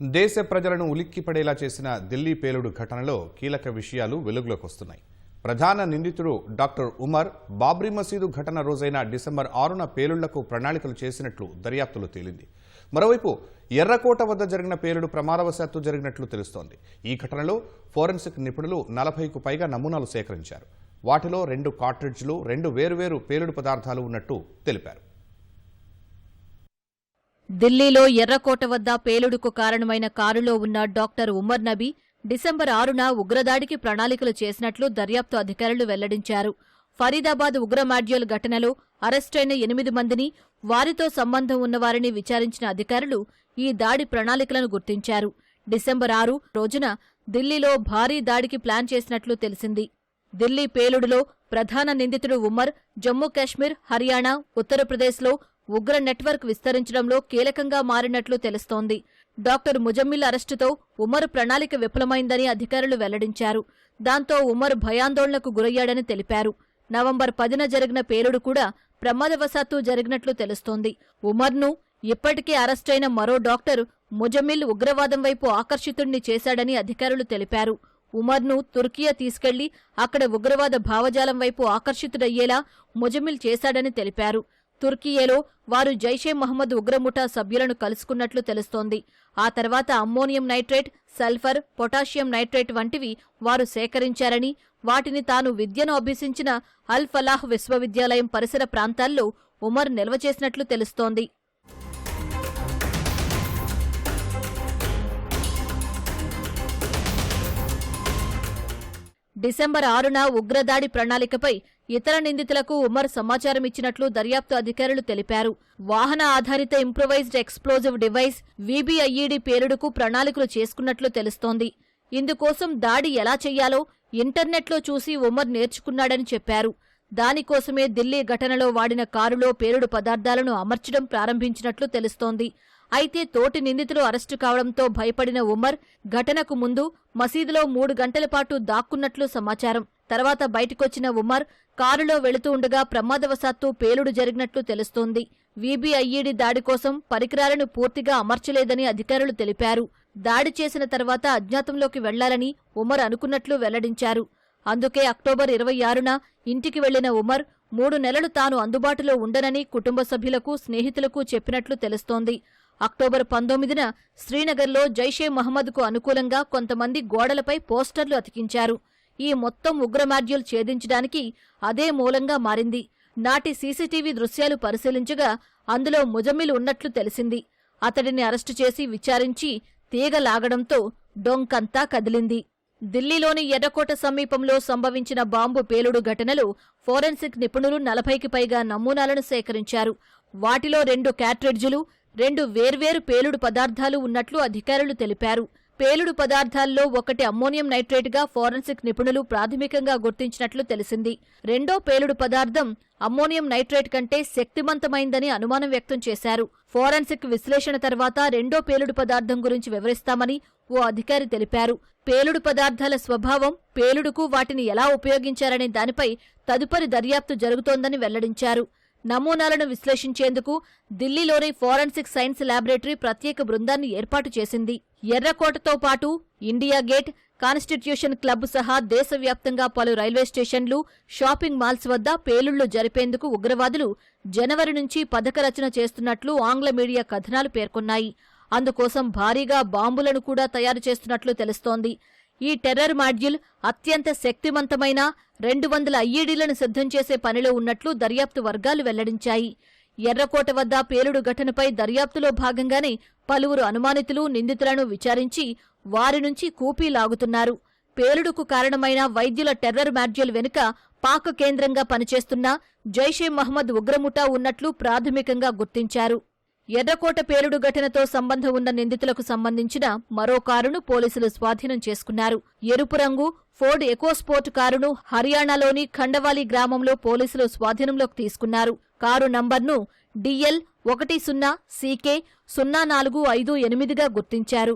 దేశ ప్రజలను ఉలిక్కిపడేలా చేసిన ఢిల్లీ పేలుడు ఘటనలో కీలక విషయాలు వెలుగులోకి వస్తున్నాయి. ప్రధాన నిందితుడు డాక్టర్ ఉమర్ బాబ్రీ మసీదు ఘటన రోజైన డిసెంబర్ ఆరున పేలుళ్ళకు ప్రణాళికలు చేసినట్లు దర్యాప్తులో తేలింది. మరోవైపు ఎర్రకోట వద్ద జరిగిన పేలుడు ప్రమాదవశాత్తు జరిగినట్లు తెలుస్తోంది. ఈ ఘటనలో ఫోరెన్సిక్ నిపుణులు నలభైకు పైగా నమూనాలు సేకరించారు. వాటిలో రెండు కార్ట్రిడ్జ్లు రెండు వేరువేరు పేలుడు పదార్థాలు ఉన్నట్టు తెలిపారు. ఢిల్లీలో ఎర్రకోట వద్ద పేలుడుకు కారణమైన కారులో ఉన్న డాక్టర్ ఉమర్ నబీ డిసెంబర్ ఆరున ఉగ్రదాడికి ప్రణాళికలు చేసినట్లు దర్యాప్తు అధికారులు వెల్లడించారు. ఫరీదాబాద్ ఉగ్ర మాడ్యూల్ ఘటనలో అరెస్టైన ఎనిమిది మందిని వారితో సంబంధం ఉన్నవారిని విచారించిన అధికారులు ఈ దాడి ప్రణాళికలను గుర్తించారు. డిసెంబర్ ఆరు రోజున ఢిల్లీలో భారీ దాడికి ప్లాన్ చేసినట్లు తెలిసింది. ఢిల్లీ పేలుడులో ప్రధాన నిందితుడు ఉమర్ జమ్మూ కాశ్మీర్ హర్యానా ఉత్తరప్రదేశ్లో ఉగ్ర నెట్వర్క్ విస్తరించడంలో కీలకంగా మారినట్లు తెలుస్తోంది. డాక్టర్ ముజమ్మిల్ అరెస్టుతో ఉమర్ ప్రణాళిక విఫలమైందని అధికారులు వెల్లడించారు. దాంతో ఉమర్ భయాందోళనకు గురయ్యాడని తెలిపారు. నవంబర్ పదిన జరిగిన పేలుడు కూడా ప్రమాదవశాత్తు జరిగినట్లు తెలుస్తోంది. ఉమర్ను ఇప్పటికే అరెస్టైన మరో డాక్టర్ ముజమిల్ ఉగ్రవాదం వైపు ఆకర్షితుణ్ణి చేశాడని అధికారులు తెలిపారు. ఉమర్ను తుర్కియా తీసుకెళ్ళి అక్కడ ఉగ్రవాద భావజాలం వైపు ఆకర్షితుడయ్యేలా ముజమిల్ చేశాడని తెలిపారు. తుర్కియేలో వారు జైషే మహమ్మద్ ఉగ్రముఠా సభ్యులను కలుసుకున్నట్లు తెలుస్తోంది. ఆ తర్వాత ammonium nitrate sulphur potassium nitrate వంటివి వారు సేకరించారని వాటిని తాను విద్యను అభ్యసించిన అల్ ఫలాహ్ విశ్వవిద్యాలయం పరిసర ప్రాంతాల్లో ఉమర్ నిల్వ చేసినట్లు తెలుస్తోంది. డిసెంబర్ ఆరున ఉగ్రదాడి ప్రణాళికపై ఇతర నిందితులకు ఉమర్ సమాచారం ఇచ్చినట్లు దర్యాప్తు అధికారులు తెలిపారు. వాహన ఆధారిత ఇంప్రొవైజ్డ్ ఎక్స్ప్లోజివ్ డివైస్ వీబీఐఈడి పేలుడుకు ప్రణాళికలు చేసుకున్నట్లు తెలుస్తోంది. ఇందుకోసం దాడి ఎలా చెయ్యాలో ఇంటర్నెట్లో చూసి ఉమర్ నేర్చుకున్నాడని చెప్పారు. దానికోసమే ఢిల్లీ ఘటనలో వాడిన కారులో పేలుడు పదార్థాలను అమర్చడం ప్రారంభించినట్లు తెలుస్తోంది. అయితే తోటి నిందితులు అరెస్టు కావడంతో భయపడిన ఉమర్ ఘటనకు ముందు మసీదులో మూడు గంటల పాటు దాక్కున్నట్లు సమాచారం. తర్వాత బయటకొచ్చిన ఉమర్ కారులో వెళుతూ ఉండగా ప్రమాదవశాత్తు పేలుడు జరిగినట్లు తెలుస్తోంది. వీబీఐఈడి దాడి కోసం పరికరాలను పూర్తిగా అమర్చలేదని అధికారులు తెలిపారు. దాడి చేసిన తర్వాత అజ్ఞాతంలోకి వెళ్ళాలని ఉమర్ అనుకున్నట్లు వెల్లడించారు. అందుకే అక్టోబర్ ఇరవై ఆరున ఇంటికి వెళ్ళిన ఉమర్ మూడు నెలలు తాను అందుబాటులో ఉండనని కుటుంబ సభ్యులకు స్నేహితులకు చెప్పినట్లు తెలుస్తోంది. అక్టోబర్ పంతొమ్మిదిన శ్రీనగర్లో జైషే మహమ్మద్కు అనుకూలంగా కొంతమంది గోడలపై పోస్టర్లు అతికించారు. ఈ మొత్తం ఉగ్రమాడ్యూల్ ఛేదించడానికి అదే మూలంగా మారింది. నాటి సీసీటీవీ దృశ్యాలు పరిశీలించగా అందులో ముజమ్మిల్ ఉన్నట్లు తెలిసింది. అతడిని అరెస్టు చేసి విచారించి తీగ లాగడంతో డొంకంతా కదిలింది. ఢిల్లీలోని ఎర్రకోట సమీపంలో సంభవించిన బాంబు పేలుడు ఘటనలో ఫోరెన్సిక్ నిపుణులు నలభైకి పైగా నమూనాలను సేకరించారు. వాటిలో రెండు క్యాట్రిడ్జులు రెండు వేర్వేరు పేలుడు పదార్థాలు ఉన్నట్లు అధికారులు తెలిపారు. పేలుడు పదార్థాల్లో ఒకటి అమ్మోనియం నైట్రేట్గా ఫోరెన్సిక్ నిపుణులు ప్రాథమికంగా గుర్తించినట్లు తెలిసింది. రెండో పేలుడు పదార్థం అమ్మోనియం నైట్రేట్ కంటే శక్తివంతమైందని అనుమానం వ్యక్తం చేశారు. ఫోరెన్సిక్ విశ్లేషణ తర్వాత రెండో పేలుడు పదార్థం గురించి వివరిస్తామని ఓ అధికారి తెలిపారు. పేలుడు పదార్థాల స్వభావం పేలుడుకు వాటిని ఎలా ఉపయోగించారనే దానిపై తదుపరి దర్యాప్తు జరుగుతోందని వెల్లడించారు. నమూనాలను విశ్లేషించేందుకు ఢిల్లీలోని ఫోరెన్సిక్ సైన్స్ ల్యాబొరేటరీ ప్రత్యేక బృందాన్ని ఏర్పాటు చేసింది. ఎర్రకోటతో పాటు ఇండియా గేట్ కాన్స్టిట్యూషన్ క్లబ్ సహా దేశవ్యాప్తంగా పలు రైల్వే స్టేషన్లు షాపింగ్ మాల్స్ వద్ద పేలుళ్ళు జరిపేందుకు ఉగ్రవాదులు జనవరి నుంచి పథక రచన చేస్తున్నట్లు ఆంగ్ల మీడియా కథనాలు పేర్కొన్నాయి. అందుకోసం భారీగా బాంబులను కూడా తయారు చేస్తున్నట్లు తెలుస్తోంది. ఈ టెర్రర్ మాడ్యూల్ అత్యంత శక్తివంతమైన రెండు వందల ఐఈడీలను సిద్ధం చేసే పనిలో ఉన్నట్లు దర్యాప్తు వర్గాలు వెల్లడించాయి. ఎర్రకోట వద్ద పేలుడు ఘటనపై దర్యాప్తులో భాగంగానే పలువురు అనుమానితులు నిందితులను విచారించి వారి నుంచి కూపీ లాగుతున్నారు. పేలుడుకు కారణమైన వైద్యుల టెర్రర్ మాడ్యూల్ వెనుక పాక్ కేంద్రంగా పనిచేస్తున్న జైషే మహమ్మద్ ఉగ్రముఠా ఉన్నట్లు ప్రాథమికంగా గుర్తించారు. ఎర్రకోట పేలుడు ఘటనతో సంబంధం ఉన్న నిందితులకు సంబంధించిన మరో కారును పోలీసులు స్వాధీనం చేసుకున్నారు. ఎరుపు రంగు ఫోర్డ్ ఎకోస్పోర్ట్ కారును హర్యానాలోని ఖండవాలి గ్రామంలో పోలీసులు స్వాధీనంలోకి తీసుకున్నారు. కారు నంబర్ను డిఎల్ ఒకటి సున్నా సీకే సున్నా నాలుగు ఐదు ఎనిమిదిగా గుర్తించారు.